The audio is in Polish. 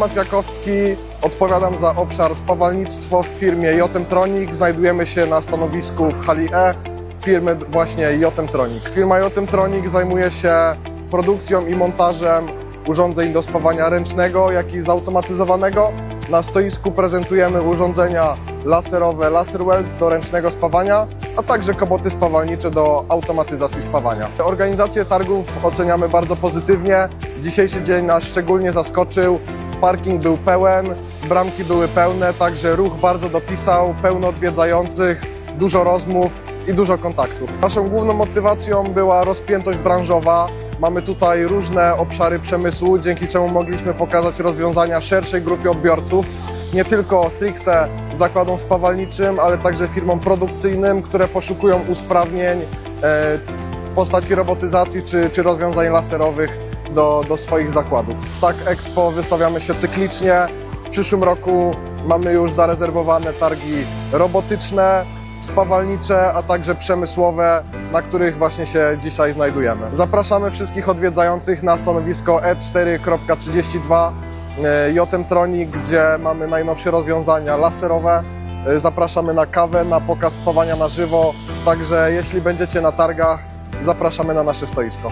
Waldemar Jakowski, odpowiadam za obszar spawalnictwo w firmie Jotem Tronic. Znajdujemy się na stanowisku w hali E firmy właśnie Jotem Tronic. Firma Jotem Tronic zajmuje się produkcją i montażem urządzeń do spawania ręcznego, jak i zautomatyzowanego. Na stoisku prezentujemy urządzenia laserowe Laser Weld do ręcznego spawania, a także koboty spawalnicze do automatyzacji spawania. Organizację targów oceniamy bardzo pozytywnie. Dzisiejszy dzień nas szczególnie zaskoczył. Parking był pełen, bramki były pełne, także ruch bardzo dopisał, pełno odwiedzających, dużo rozmów i dużo kontaktów. Naszą główną motywacją była rozpiętość branżowa. Mamy tutaj różne obszary przemysłu, dzięki czemu mogliśmy pokazać rozwiązania szerszej grupie odbiorców, nie tylko stricte zakładom spawalniczym, ale także firmom produkcyjnym, które poszukują usprawnień e, w postaci robotyzacji czy, czy rozwiązań laserowych do, do swoich zakładów. Tak Expo wystawiamy się cyklicznie. W przyszłym roku mamy już zarezerwowane targi robotyczne, spawalnicze, a także przemysłowe, na których właśnie się dzisiaj znajdujemy. Zapraszamy wszystkich odwiedzających na stanowisko E E4.32 e, Jotem Tronic, gdzie mamy najnowsze rozwiązania laserowe. E, Zapraszamy na kawę, na pokaz spawania na żywo, także jeśli będziecie na targach, zapraszamy na nasze stoisko.